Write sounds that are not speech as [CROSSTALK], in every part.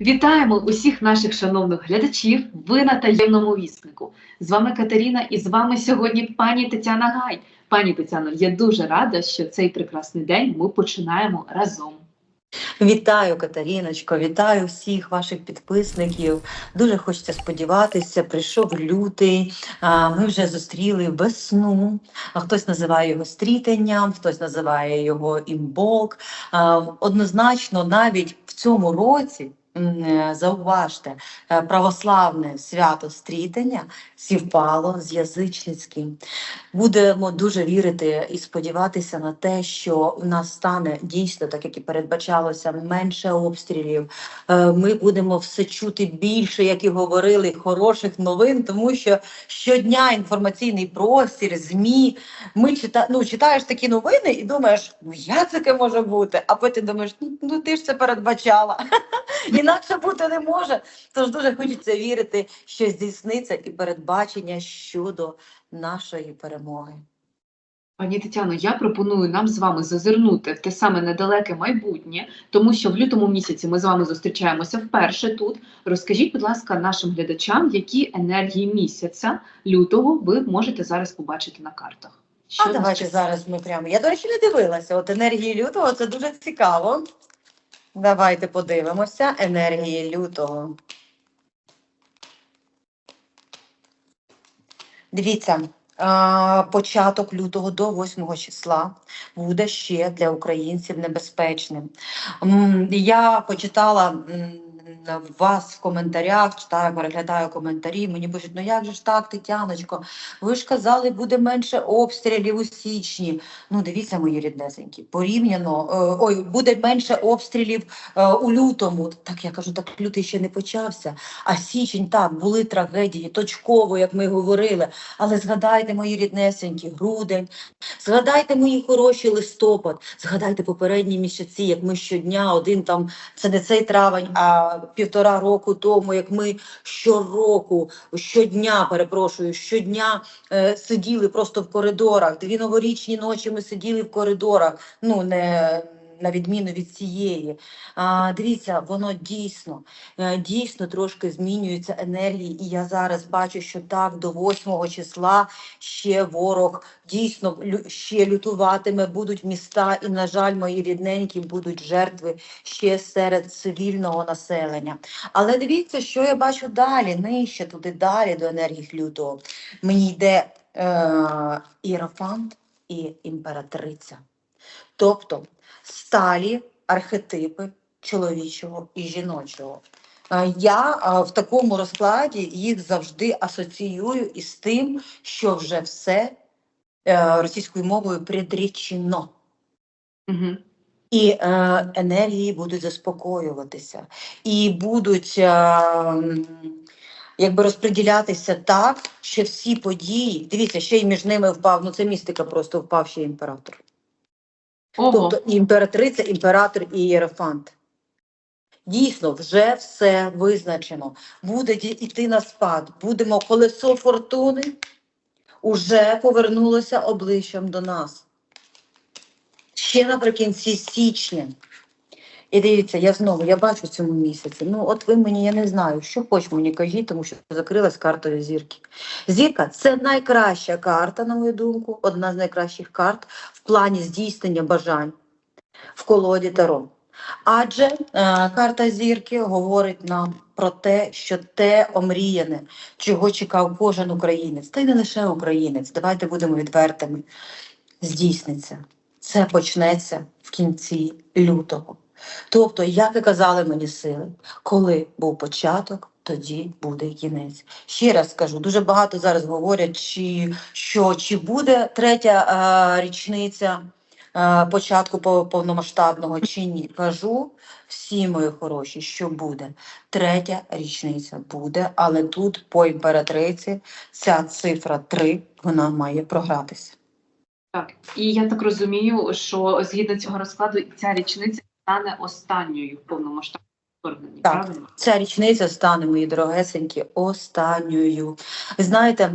Вітаємо усіх наших шановних глядачів. Ви на таємному віснику. З вами Катерина і з вами сьогодні пані Тетяна Гай. Пані Тетяно, я дуже рада, що цей прекрасний день ми починаємо разом. Вітаю, Катеріночко, вітаю всіх ваших підписників. Дуже хочеться сподіватися, прийшов лютий. Ми вже зустріли весну. Хтось називає його стрітенням, хтось називає його імбок. Однозначно, навіть в цьому році. Е, Зауважте, е, православне свято стрітення сівпало з язичницьким. Будемо дуже вірити і сподіватися на те, що в нас стане дійсно, так як і передбачалося, менше обстрілів. Е, Ми будемо все чути більше, як і говорили, хороших новин, тому що щодня інформаційний простір, змі. Ми чита... ну, читаєш такі новини і думаєш, ну як таке може бути? А потім думаєш, ну ти ж це передбачала. [LAUGHS] Інакше бути не може. Тож дуже хочеться вірити, що здійсниться і передбачення щодо нашої перемоги. Пані Тетяно, я пропоную нам з вами зазирнути в те саме недалеке майбутнє, тому що в лютому місяці ми з вами зустрічаємося вперше тут. Розкажіть, будь ласка, нашим глядачам, які енергії місяця лютого ви можете зараз побачити на картах. Що А давайте зараз ми прямо. Я, до речі, не дивилася. От енергії лютого це дуже цікаво. Давайте подивимося. Енергії лютого. Дивіться, початок лютого до 8 числа буде ще для українців небезпечним. Я почитала вас в коментарях, читаю, переглядаю коментарі. Мені пишуть, ну як же ж так, Тетяночко? Ви ж казали, буде менше обстрілів у січні. Ну, дивіться, мої ріднесенькі, порівняно е, ой, буде менше обстрілів е, у лютому. Так я кажу, так лютий ще не почався. А січень так були трагедії, точково, як ми говорили. Але згадайте, мої ріднесенькі, грудень, згадайте мої хороші листопад, згадайте попередні місяці, як ми щодня, один там це не цей травень, а півтора року тому, як ми щороку, щодня, перепрошую, щодня е, сиділи просто в коридорах. Дві новорічні ночі ми сиділи в коридорах. Ну не на відміну від цієї. А, дивіться, воно дійсно, е, дійсно трошки змінюються енергії, і я зараз бачу, що так до 8 числа ще ворог дійсно ще лютуватиме, будуть міста, і, на жаль, мої рідненькі будуть жертви ще серед цивільного населення. Але дивіться, що я бачу далі, нижче туди далі до енергії лютого. Мені йде е, іерофант і імператриця. Тобто сталі архетипи чоловічого і жіночого. Е, Я е, в такому розкладі їх завжди асоціюю із тим, що вже все е, російською мовою предрічено. Мгм. І е, енергії будуть заспокоюватися, і будуть е, якби розподілятися так, що всі події, дивіться, ще й між ними впав, ну це містика просто впав ще імператор. Ого, Тобто імператриця, імператор і єрефант. Дійсно, вже все визначено. Буде йти на спад. Будемо колесо фортуни уже повернулося обличчям до нас. Ще наприкінці січня. І дивіться, я знову я бачу цьому місяці. Ну, от ви мені, я не знаю, що хоч мені кажіть, тому що закрилась картою зірки. Зірка це найкраща карта, на мою думку, одна з найкращих карт в плані здійснення бажань в колоді Таро. Адже е, карта зірки говорить нам про те, що те омріяне, чого чекав кожен українець, та й не лише українець, давайте будемо відвертими, здійсниться. Це почнеться в кінці лютого. Тобто, як і казали мені сили, коли був початок, тоді буде кінець. Ще раз скажу, дуже багато зараз говорять, чи, що чи буде третя е, річниця е, початку повномасштабного чи ні. Кажу всі мої хороші, що буде. Третя річниця буде, але тут по імператриці ця цифра 3, вона має програтися. так. І я так розумію, що згідно цього розкладу ця річниця стане останньою в повномасштабному вторгненні. Так. Правильно? Ця річниця стане, мої дорогесенькі, останньою. Ви знаєте,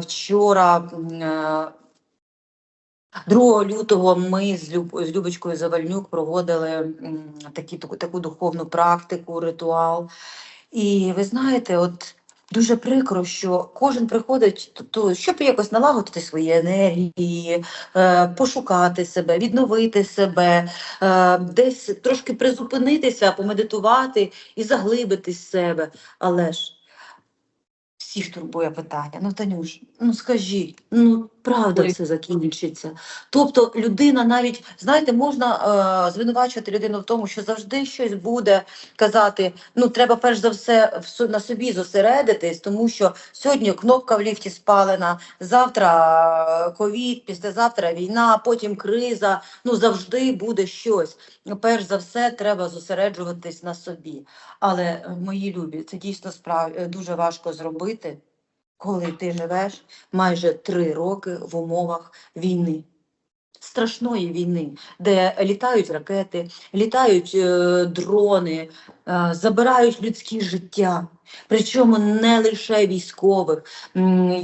вчора е, 2 лютого ми з, Люб... з Любочкою Завальнюк проводили такі, таку, таку духовну практику, ритуал. І ви знаєте, от дуже прикро, що кожен приходить, то, то, щоб якось налагодити свої енергії, е, пошукати себе, відновити себе, е, десь трошки призупинитися, помедитувати і заглибитись в себе. Але ж всіх турбує питання. Ну, Танюш, ну скажіть, ну правда Ой. все закінчиться. Тобто людина навіть, знаєте, можна е, звинувачувати людину в тому, що завжди щось буде казати. Ну, треба перш за все на собі зосередитись, тому що сьогодні кнопка в ліфті спалена, завтра е, ковід, післязавтра війна, потім криза. Ну завжди буде щось. Перш за все, треба зосереджуватись на собі. Але е, мої любі, це дійсно справ... е, дуже важко зробити, коли ти живеш майже три роки в умовах війни. Страшної війни, де літають ракети, літають е, дрони, е, забирають людські життя, причому не лише військових.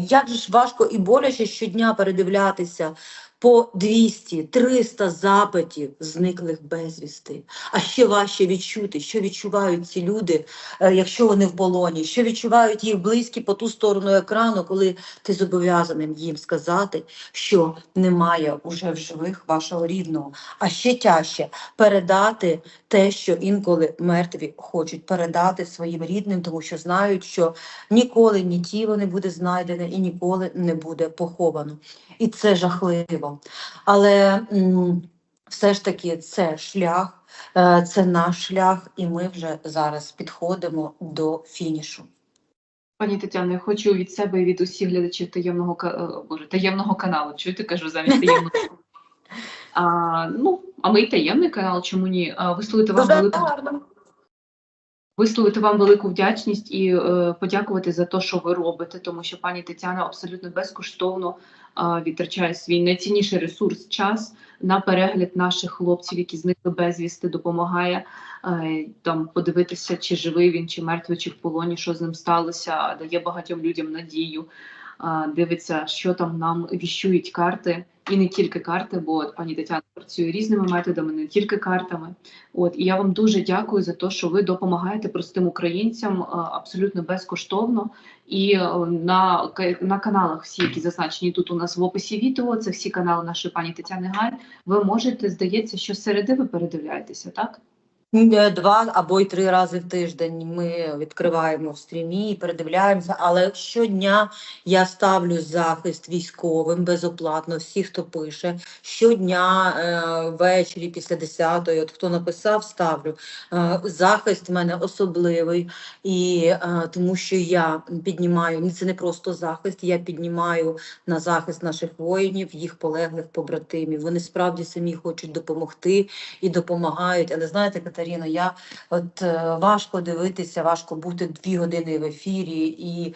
Як ж важко і боляче щодня передивлятися по 200-300 запитів зниклих безвісти. А ще важче відчути, що відчувають ці люди, е, якщо вони в полоні, що відчувають їх близькі по ту сторону екрану, коли ти зобов'язаним їм сказати, що немає уже в живих вашого рідного. А ще тяжче передати те, що інколи мертві хочуть передати своїм рідним, тому що знають, що ніколи ні тіло не буде знайдене і ніколи не буде поховано. І це жахливо. Але все ж таки це шлях, е, це наш шлях, і ми вже зараз підходимо до фінішу. Пані Тетяно, я хочу від себе і від усіх глядачів таємного е, боже, таємного каналу. Чуєте, кажу замість [LAUGHS] таємного. А, ну, а ми й таємний канал, чому ні? А, висловити вам велику висловити вам велику вдячність і е, подякувати за те, що ви робите, тому що пані Тетяна абсолютно безкоштовно відтрачає свій найцінніший ресурс час на перегляд наших хлопців, які зникли безвісти, допомагає е, там подивитися, чи живий він, чи мертвий, чи в полоні, що з ним сталося, дає багатьом людям надію. Дивиться, що там нам віщують карти, і не тільки карти, бо от пані Тетяна працює різними методами, не тільки картами. От і я вам дуже дякую за те, що ви допомагаєте простим українцям е, абсолютно безкоштовно. І е, на, на каналах, всі, які зазначені тут у нас в описі відео, це всі канали нашої пані Тетяни Гай. Ви можете, здається, що середи ви передивляєтеся, так? Е, Два або й три рази в тиждень ми відкриваємо в стрімі і передивляємося, але щодня я ставлю захист військовим безоплатно, всі, хто пише. Щодня е, ввечері після 10-ї, от хто написав, ставлю. Е, захист в мене особливий, і е, тому що я піднімаю, ну, це не просто захист, я піднімаю на захист наших воїнів, їх полеглих побратимів. Вони справді самі хочуть допомогти і допомагають. Але знаєте, Катерино, я от е, важко дивитися, важко бути дві години в ефірі і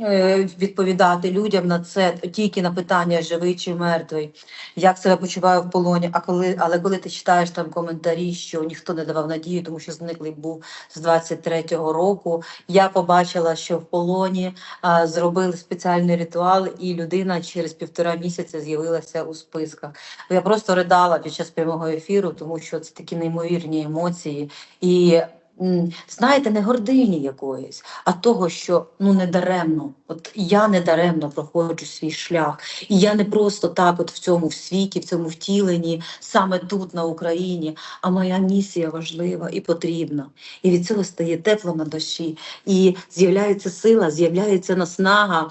е, відповідати людям на це тільки на питання живий чи мертвий, як себе почуваю в полоні. А коли, але коли ти читаєш там коментарі, що ніхто не давав надію, тому що зниклий був з 23-го року, я побачила, що в полоні а, зробили спеціальний ритуал, і людина через півтора місяця з'явилася у списках. Я просто ридала під час прямого ефіру, тому що це такі неймовірні емоції. І знаєте, не гордині якоїсь, а того, що ну не даремно. От я не даремно проходжу свій шлях. І я не просто так, от в цьому в світі, в цьому втіленні, саме тут, на Україні, а моя місія важлива і потрібна. І від цього стає тепло на душі. І з'являється сила, з'являється наснага.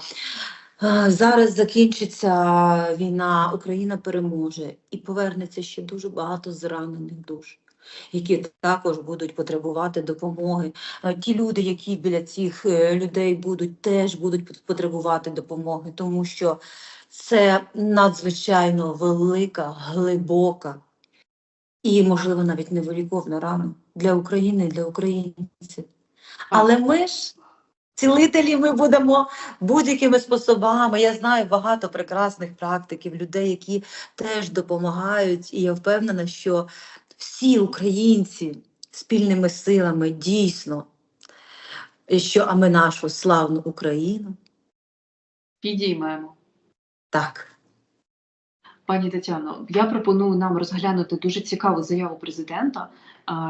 Зараз закінчиться війна, Україна переможе і повернеться ще дуже багато зранених душ, які також будуть потребувати допомоги. Е, Ті люди, які біля цих е, людей будуть, теж будуть потребувати допомоги, тому що це надзвичайно велика, глибока і, можливо, навіть невиліковна рана для України і для українців. Але ми ж. Цілителі ми будемо будь-якими способами. Я знаю багато прекрасних практиків, людей, які теж допомагають. І я впевнена, що всі українці спільними силами дійсно, що а ми нашу славну Україну. Підіймаємо. Так. Пані Тетяно, я пропоную нам розглянути дуже цікаву заяву президента.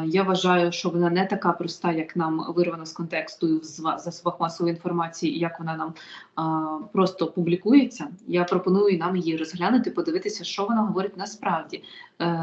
Я вважаю, що вона не така проста, як нам вирвана з контексту в зва- засобах масової інформації, як вона нам просто публікується. Я пропоную нам її розглянути, подивитися, що вона говорить насправді.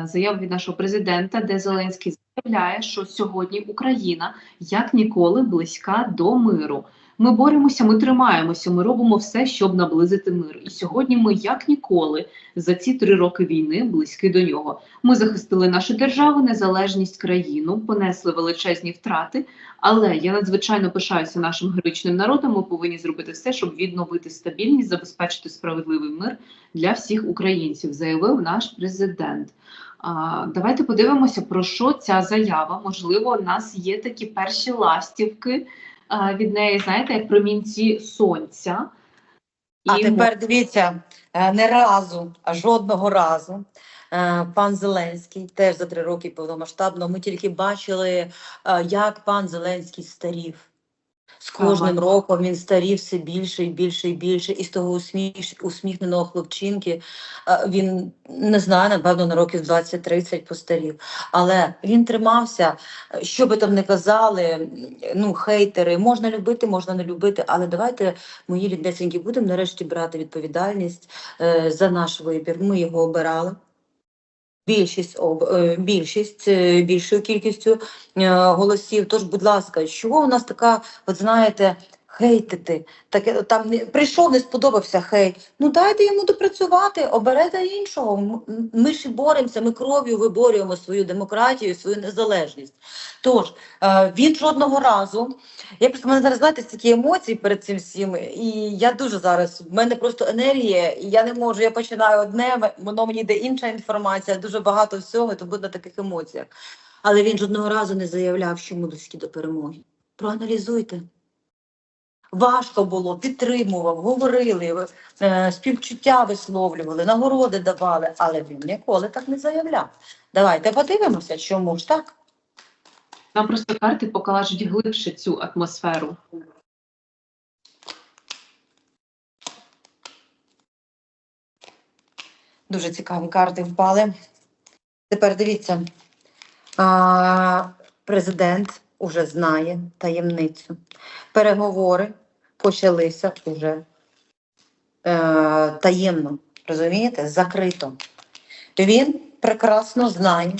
Заяву від нашого президента, де Зеленський заявляє, що сьогодні Україна як ніколи близька до миру. Ми боремося, ми тримаємося, ми робимо все, щоб наблизити мир. І сьогодні ми як ніколи за ці три роки війни близькі до нього. Ми захистили нашу державу, незалежність країну, понесли величезні втрати. Але я надзвичайно пишаюся нашим героїчним народом. Ми повинні зробити все, щоб відновити стабільність, забезпечити справедливий мир для всіх українців, заявив наш президент. Давайте подивимося, про що ця заява. Можливо, у нас є такі перші ластівки від неї, знаєте, як промінці сонця. А І тепер дивіться, е, не разу, а жодного разу. е, Пан Зеленський теж за три роки повномасштабно. Ми тільки бачили, е, як пан Зеленський старів. З кожним Ага. роком він старів все більше і більше і більше. І з того усміш... усміхненого хлопчинки е, він не знаю, напевно, на років 20-30 постарів. Але він тримався, е, що би там не казали, ну, хейтери, можна любити, можна не любити, але давайте мої ріднесенькі будемо нарешті брати відповідальність е, за наш вибір. Ми його обирали. Більшість е, більшість е, більшою кількістю е, голосів. Тож, будь ласка, чого у нас така, от знаєте, хейтити? Таке там не прийшов, не сподобався хейт. Ну дайте йому допрацювати, оберете іншого. Ми ж боремося, ми кров'ю виборюємо свою демократію, свою незалежність. Тож е, він жодного разу. Я просто мене зараз знаєте такі емоції перед цим всім, і я дуже зараз. В мене просто енергія, і я не можу. Я починаю одне, воно мені йде інша інформація, дуже багато всього, то буде на таких емоціях. Але він жодного разу не заявляв, що ми близькі до перемоги. Проаналізуйте. Важко було, підтримував, говорили, е, співчуття висловлювали, нагороди давали, але він ніколи так не заявляв. Давайте подивимося, чому ж так. Нам просто карти покажуть глибше цю атмосферу. Дуже цікаві карти впали. Тепер дивіться, а, президент уже знає таємницю. Переговори почалися уже е, таємно, розумієте, закрито. Він прекрасно знає,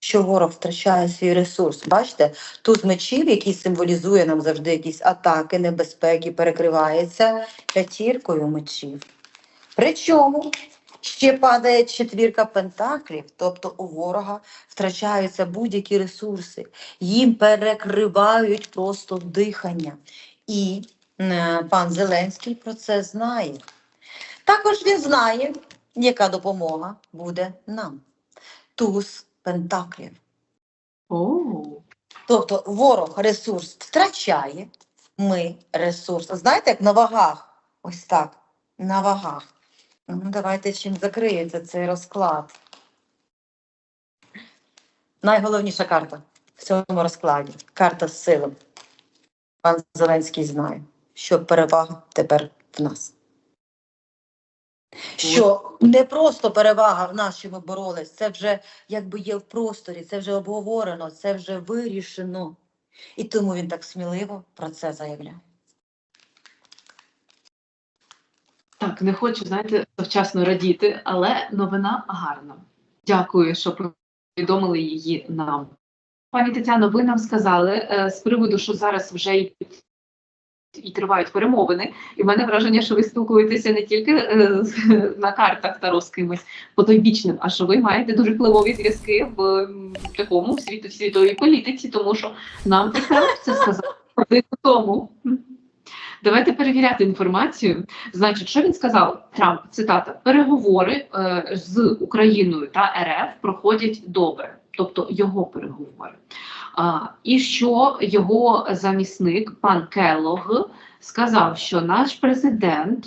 що ворог втрачає свій ресурс. Бачите, туз мечів, який символізує нам завжди якісь атаки, небезпеки, перекривається п'ятіркою мечів. Причому ще падає четвірка пентаклів, тобто у ворога втрачаються будь-які ресурси, їм перекривають просто дихання. І е, пан Зеленський про це знає. Також він знає, яка допомога буде нам. Туз пентаклів. О, Тобто ворог ресурс втрачає, ми ресурс. Знаєте, як на вагах? Ось так, на вагах. Ну, давайте чим закриється цей розклад. Найголовніша карта в цьому розкладі карта сили. Пан Зеленський знає, що перевага тепер в нас. Що не просто перевага в нас, що ми боролись, це вже якби є в просторі, це вже обговорено, це вже вирішено. І тому він так сміливо про це заявляє. Так, не хочу, знаєте, завчасно радіти, але новина гарна. Дякую, що повідомили її нам. Пані Тетяно, ви нам сказали е, з приводу, що зараз вже й, і тривають перемовини, і в мене враження, що ви спілкуєтеся не тільки е, [LAUGHS] на картах Таро з кимось потойбічним, а що ви маєте дуже впливові зв'язки в такому світу світовій політиці, тому що нам це сказав годину тому. Давайте перевіряти інформацію. Значить, що він сказав Трамп? Цитата: переговори е, з Україною та РФ проходять добре, тобто його переговори. А, і що його замісник, пан Келлог, сказав, що наш президент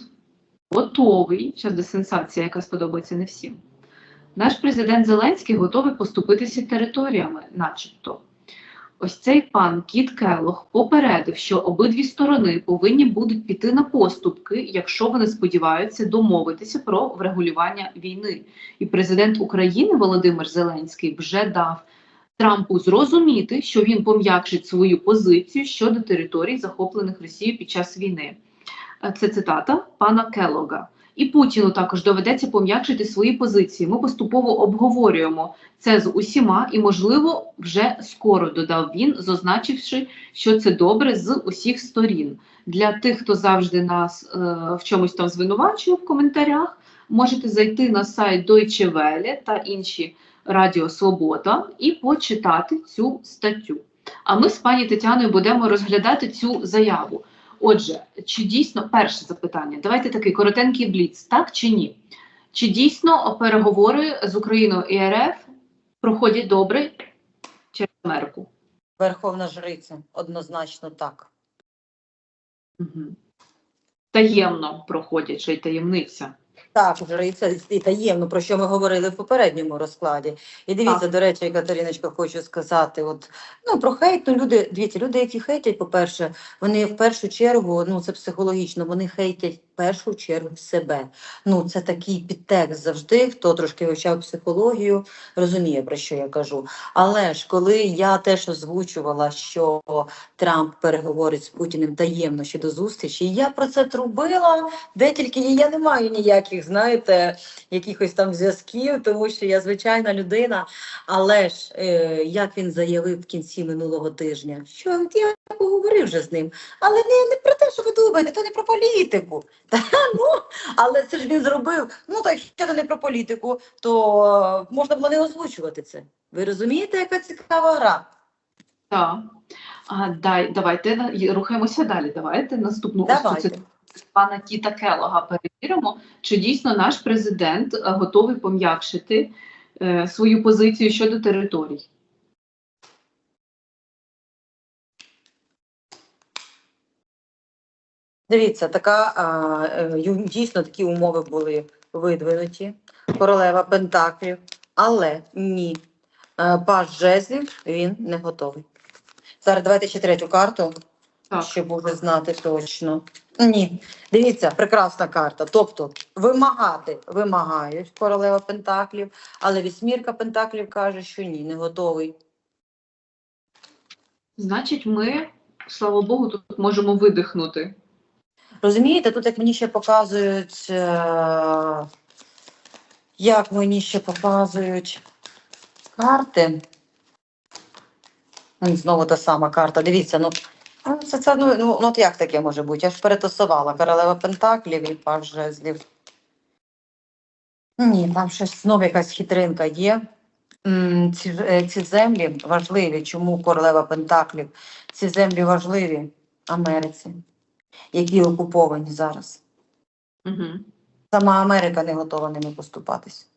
готовий, зараз до сенсації, яка сподобається не всім. Наш президент Зеленський готовий поступитися територіями, начебто. Ось цей пан Кіт Келлог попередив, що обидві сторони повинні будуть піти на поступки, якщо вони сподіваються домовитися про врегулювання війни. І президент України Володимир Зеленський вже дав Трампу зрозуміти, що він пом'якшить свою позицію щодо територій, захоплених Росією під час війни. Це цитата пана Келлога. І Путіну також доведеться пом'якшити свої позиції. Ми поступово обговорюємо це з усіма, і, можливо, вже скоро додав він, зазначивши, що це добре з усіх сторін. Для тих, хто завжди нас е, в чомусь там звинувачує в коментарях, можете зайти на сайт Deutsche Welle та інші Радіо Свобода і почитати цю статтю. А ми з пані Тетяною будемо розглядати цю заяву. Отже, чи дійсно перше запитання? Давайте такий коротенький бліц, так чи ні? Чи дійсно переговори з Україною і РФ проходять добре через Америку? Верховна жриця, однозначно так. Угу. Таємно проходять, ще й таємниця. Так, вже і таємно, про що ми говорили в попередньому розкладі. І дивіться, Так. до речі, Катериночка, хочу сказати, от ну про хейт, ну люди, дивіться, люди, які хейтять, по-перше, вони в першу чергу, ну це психологічно, вони хейтять першу чергу себе. Ну це такий підтекст завжди. Хто трошки вивчав психологію, розуміє про що я кажу. Але ж коли я теж озвучувала, що Трамп переговорить з Путіним таємно щодо зустрічі, я про це трубила, де тільки я не маю ніяких, знаєте, якихось там зв'язків, тому що я звичайна людина. Але ж е, як він заявив в кінці минулого тижня, що я поговорив вже з ним, але не, не про те, що ви думаєте, то не про політику. [LAUGHS] Та, ну, але це ж він зробив. Ну так якщо це не про політику, то е, можна було не озвучувати це. Ви розумієте, яка цікава гра? Так. А, дай, давайте рухаємося далі. Давайте наступну ось Давайте. цитату пана Кіта Келлога перевіримо, чи дійсно наш президент е, готовий пом'якшити е, свою позицію щодо територій. Дивіться, така а, е, дійсно такі умови були видвинуті. Королева Пентаклів, але ні. Е, Паж жезлів він не готовий. Зараз давайте ще третю карту, Так. щоб уже знати точно. Ні, дивіться, прекрасна карта. Тобто вимагати вимагають королева Пентаклів, але вісьмірка Пентаклів каже, що ні, не готовий. Значить, ми, слава Богу, тут можемо видихнути. Розумієте, тут як мені ще показують, е, як мені ще показують карти. Знову та сама карта. Дивіться, ну ну, це, це ну, ну от як таке може бути? Я ж перетасувала королева Пентаклів і паж жезлів. Ні, там щось знову якась хитринка є. Ці, е, ці землі важливі. Чому королева Пентаклів? Ці землі важливі Америці які окуповані зараз. Угу. Сама Америка не готова ними поступатись.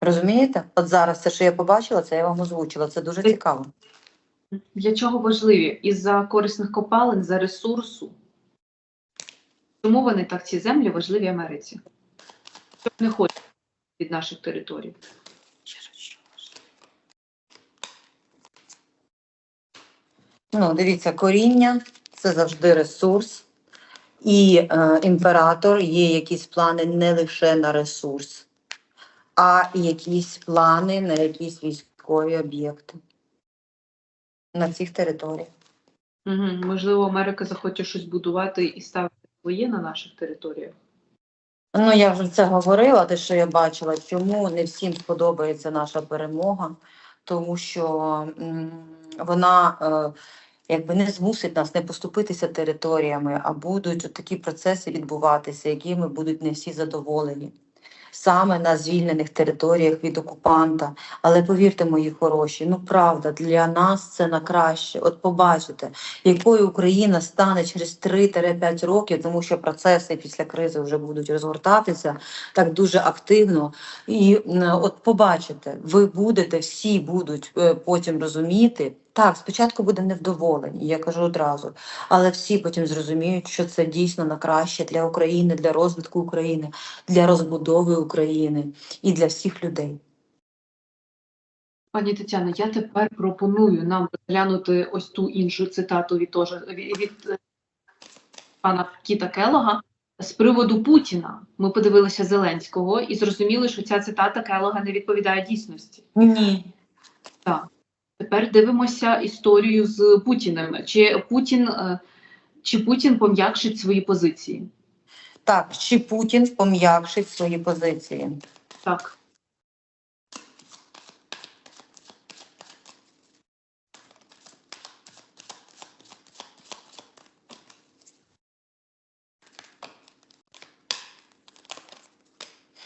Розумієте? От зараз це, що я побачила, це я вам озвучила. Це дуже цікаво. Для чого важливі? Із-за корисних копалин, за ресурсу. Чому вони так ці землі важливі Америці? Що не хочуть від наших територій? Ну, дивіться, коріння це завжди ресурс, і е, імператор є якісь плани не лише на ресурс, а якісь плани на якісь військові об'єкти на цих територіях. Угу. Можливо, Америка захоче щось будувати і ставити своє на наших територіях. Ну, я вже це говорила, те, що я бачила, чому не всім сподобається наша перемога, тому що м, вона е, якби не змусить нас не поступитися територіями, а будуть такі процеси відбуватися, якими будуть не всі задоволені. Саме на звільнених територіях від окупанта. Але повірте, мої хороші, ну правда, для нас це на краще. От побачите, якою Україна стане через 3-5 років, тому що процеси після кризи вже будуть розгортатися так дуже активно. І от побачите, ви будете, всі будуть е, потім розуміти. Так, спочатку буде невдоволені, я кажу одразу, але всі потім зрозуміють, що це дійсно на краще для України, для розвитку України, для розбудови України і для всіх людей. Пані Тетяно, я тепер пропоную нам розглянути ось ту іншу цитату від, тоже, від, від пана Кіта Келога з приводу Путіна. Ми подивилися Зеленського і зрозуміли, що ця цитата Келога не відповідає дійсності. Ні. Тепер дивимося історію з Путіним. Чи Путін, е, чи Путін пом'якшить свої позиції? Так, чи Путін пом'якшить свої позиції? Так.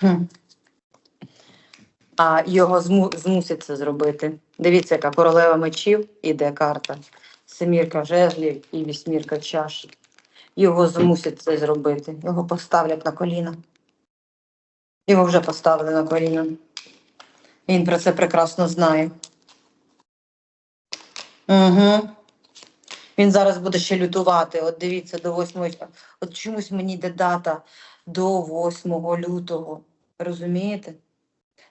Хм. А його зму, змусить це зробити. Дивіться, яка королева мечів іде карта. Семірка жезлів і вісьмірка чаш. Його змусять це зробити. Його поставлять на коліна. Його вже поставили на коліна. Він про це прекрасно знає. Угу. Він зараз буде ще лютувати. От дивіться, до 8. От чомусь мені йде дата до 8 лютого. Розумієте?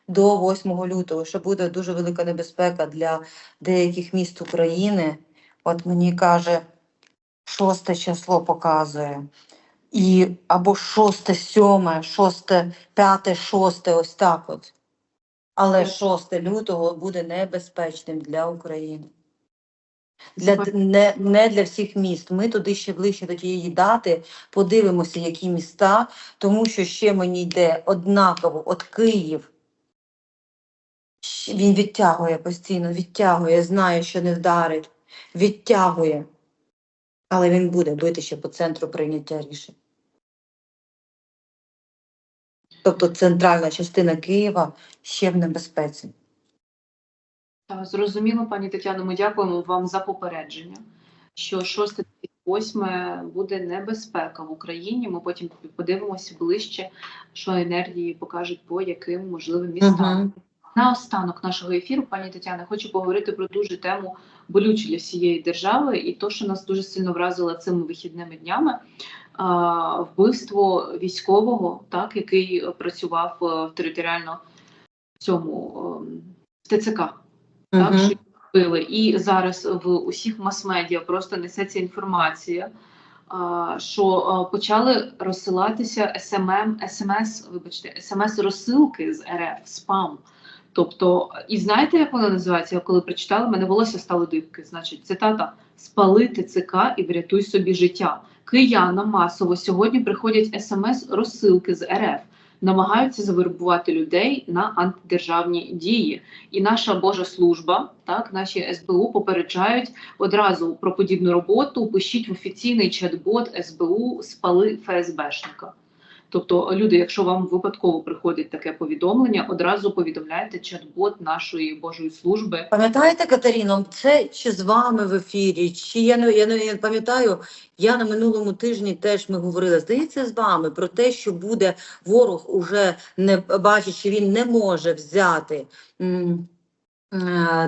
До 8 лютого, що буде дуже велика небезпека для деяких міст України. От мені каже, шосте число показує. І або шосте, сьоме, шосте, п'яте, шосте, ось так от. Але 6 лютого буде небезпечним для України. Для, не, не для всіх міст. Ми туди ще ближче до тієї дати подивимося, які міста, тому що ще мені йде однаково от Київ. Він відтягує постійно, відтягує, знає, що не вдарить, відтягує. Але він буде бити ще по центру прийняття рішень. Тобто центральна частина Києва ще в небезпеці. Зрозуміло, пані Тетяно, ми дякуємо вам за попередження, що 6-8 буде небезпека в Україні. Ми потім подивимося ближче, що енергії покажуть по яким можливим містам. Мгм. Наостанок нашого ефіру, пані Тетяна, хочу поговорити про дуже тему болючу для всієї держави, і то, що нас дуже сильно вразило цими вихідними днями. Вбивство військового, так який працював е, в територіально цьому ем, ТЦК так, що вбили. І зараз в усіх мас-медіа просто несеться інформація, що почали розсилатися СММ, СМС, вибачте, СМС-розсилки з РФ, спам. Тобто, і знаєте, як вона називається? Я коли прочитала, мене волосся стало дибки. Значить, цитата: спалити ЦК і врятуй собі життя. Киянам масово сьогодні приходять смс-розсилки з РФ, намагаються завербувати людей на антидержавні дії. І наша Божа служба, так, наші СБУ попереджають одразу про подібну роботу. Пишіть в офіційний чат-бот СБУ спали ФСБшника. Тобто, люди, якщо вам випадково приходить таке повідомлення, одразу повідомляйте чат-бот нашої Божої служби. Пам'ятаєте, Катеріно, це чи з вами в ефірі, чи я не я не пам'ятаю, я на минулому тижні теж ми говорили, здається, з вами про те, що буде ворог уже не бачить, що він не може взяти.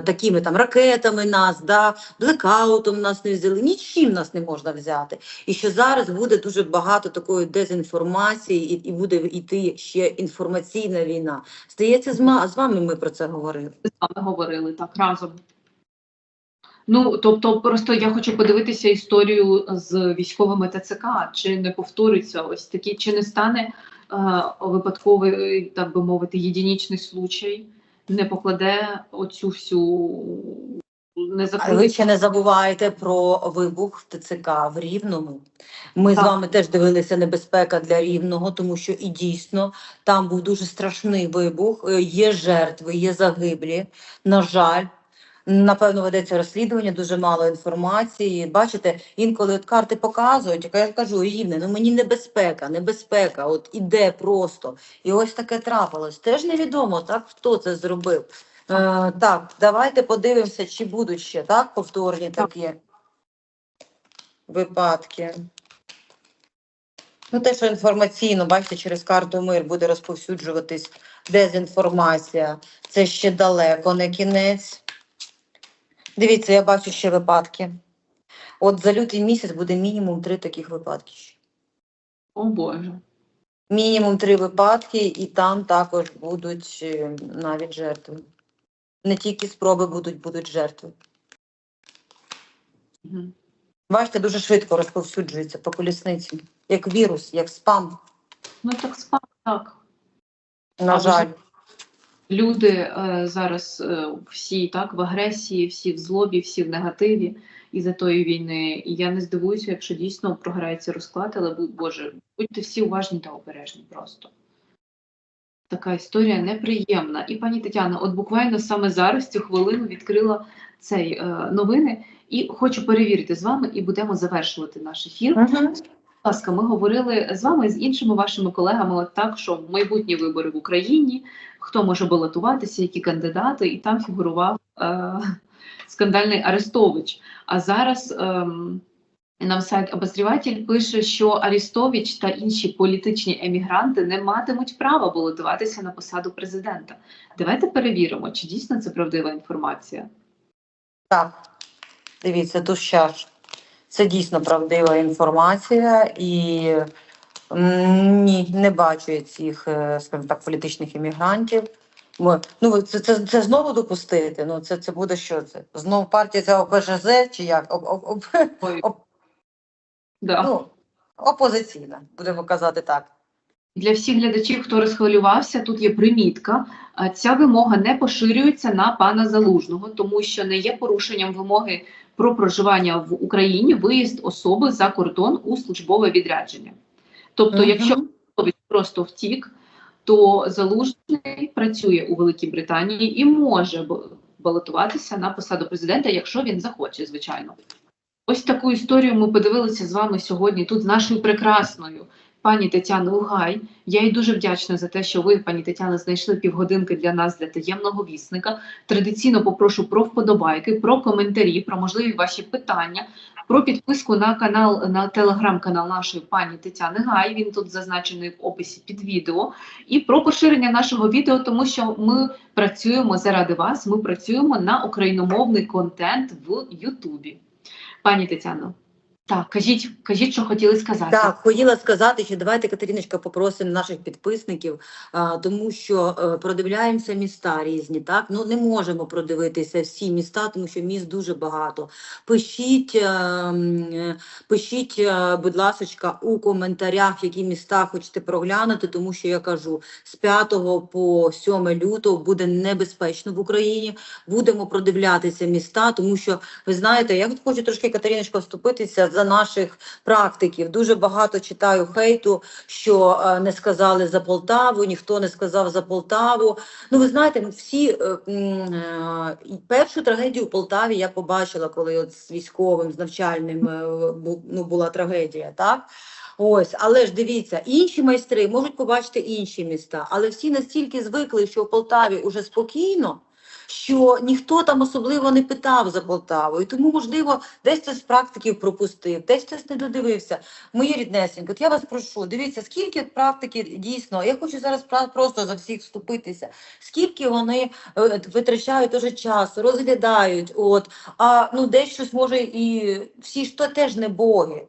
Такими там ракетами нас, да, блекаутом нас не взяли, нічим нас не можна взяти. І що зараз буде дуже багато такої дезінформації, і, і буде йти ще інформаційна війна. Здається, з, з вами ми про це говорили. з вами говорили так разом. Ну, тобто, просто я хочу подивитися історію з військовими ТЦК, чи не повториться ось такі, чи не стане е, випадковий, так би мовити, єдинічний случай, не покладе оцю всю не ви ще не забуваєте про вибух в ТЦК в Рівному. Ми з вами теж дивилися небезпека для Рівного, тому що і дійсно там був дуже страшний вибух. е, Є жертви, є загиблі. На жаль, напевно, ведеться розслідування, дуже мало інформації. Бачите, інколи от карти показують, як я кажу, рівне, ну мені небезпека, небезпека, от іде просто. І ось таке трапилось. Теж невідомо, так хто це зробив. Е, так, давайте подивимося, чи будуть ще так повторні такі випадки. Ну, те, що інформаційно, бачите, через карту мир буде розповсюджуватись дезінформація. Це ще далеко не кінець. Дивіться, я бачу ще випадки. От за лютий місяць буде мінімум три таких випадки. О Боже. Мінімум три випадки, і там також будуть е, навіть жертви. Не тільки спроби будуть, будуть жертви. Мгм. Бачите, дуже швидко розповсюджується по колісниці, як вірус, як спам. Ну так спав, так. На А жаль. Люди е, зараз е, всі так в агресії, всі в злобі, всі в негативі із-за тої війни. І я не здивуюся, якщо дійсно програється розклад, але Боже, будьте всі уважні та обережні просто. Така історія неприємна. І пані Тетяна, от буквально саме зараз цю хвилину відкрила цей е, новини, і хочу перевірити з вами, і будемо завершувати наш ефір. Мгм. Ласка, ми говорили з вами з іншими вашими колегами так, що майбутні вибори в Україні, хто може балотуватися, які кандидати, і там фігурував е, скандальний Арестович. А зараз ем, нам сайт обозріватель пише, що Арестович та інші політичні емігранти не матимуть права балотуватися на посаду президента. Давайте перевіримо, чи дійсно це правдива інформація. Так, дивіться, тут ще ж. Це дійсно правдива інформація, і ні, не бачу я цих, е, скажімо так, політичних іммігрантів. Ну, це, це, це знову допустити. Ну, це, це буде що це? Знову партія ця ОПЖЗ чи як? Об, об, об, Оп. да. ну, опозиційна, будемо казати так. Для всіх глядачів, хто розхвилювався, тут є примітка. Ця вимога не поширюється на пана Залужного, тому що не є порушенням вимоги про проживання в Україні виїзд особи за кордон у службове відрядження. Тобто, Мгм. якщо Арестович просто втік, то Залужний працює у Великій Британії і може балотуватися на посаду президента, якщо він захоче, звичайно. Ось таку історію ми подивилися з вами сьогодні тут з нашою прекрасною пані Тетяною Угай. Я їй дуже вдячна за те, що ви, пані Тетяна, знайшли півгодинки для нас для таємного вісника. Традиційно попрошу про вподобайки, про коментарі, про можливі ваші питання, про підписку на канал на телеграм-канал нашої пані Тетяни Гай. Він тут зазначений в описі під відео, і про поширення нашого відео, тому що ми працюємо заради вас. Ми працюємо на україномовний контент в Ютубі. Пані Тетяно, так, кажіть, кажіть, що хотіли сказати. Так, хотіла сказати, що давайте, Катериночка, попросимо наших підписників, а, тому що е, продивляємося міста різні. Так, ну не можемо продивитися всі міста, тому що міст дуже багато. Пишіть, е, м, е, пишіть, е, будь ласка, у коментарях, які міста хочете проглянути, тому що я кажу, з 5 по 7 лютого буде небезпечно в Україні. Будемо продивлятися міста, тому що ви знаєте, я хочу трошки Катериночка вступитися за наших практиків. Дуже багато читаю хейту, що е, не сказали за Полтаву, ніхто не сказав за Полтаву. Ну, ви знаєте, всі е, е, першу трагедію в Полтаві я побачила, коли от з військовим, з навчальним ну, була трагедія, так? Ось, але ж дивіться, інші майстри можуть побачити інші міста, але всі настільки звикли, що в Полтаві уже спокійно, що ніхто там особливо не питав за Полтаву. І тому, можливо, десь хтось з практиків пропустив, десь хтось не додивився. Мої ріднесеньки, от я вас прошу, дивіться, скільки практики дійсно, я хочу зараз просто за всіх вступитися, скільки вони е, витрачають уже часу, розглядають, от, а ну десь щось може і всі ж то теж не боги.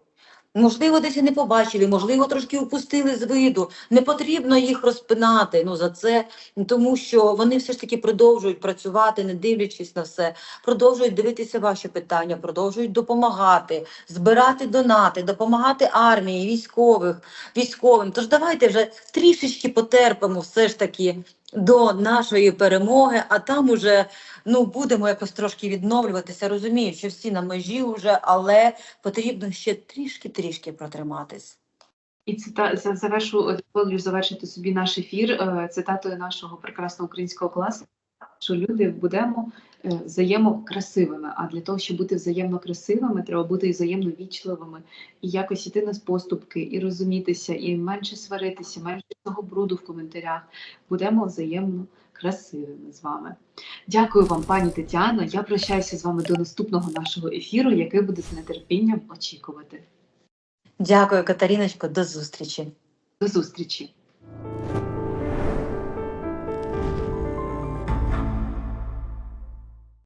Можливо, десь і не побачили, можливо, трошки упустили з виду. Не потрібно їх розпинати ну, за це, тому що вони все ж таки продовжують працювати, не дивлячись на все, продовжують дивитися ваші питання, продовжують допомагати, збирати донати, допомагати армії, військових, військовим. Тож давайте вже трішечки потерпимо все ж таки до нашої перемоги, а там уже ну будемо якось трошки відновлюватися. Розумію, що всі на межі вже, але потрібно ще трішки-трішки протриматись. І цита завершу дозволю завершити собі наш ефір е, цитатою нашого прекрасного українського класу, що люди будемо е, взаємно красивими. А для того, щоб бути взаємно красивими, треба бути і взаємно вічливими, і якось іти на поступки, і розумітися, і менше сваритися, менше цього бруду в коментарях. Будемо взаємно красивими з вами. Дякую вам, пані Тетяно. Я прощаюся з вами до наступного нашого ефіру, який буде з нетерпінням очікувати. Дякую, Катериночко, до зустрічі. До зустрічі!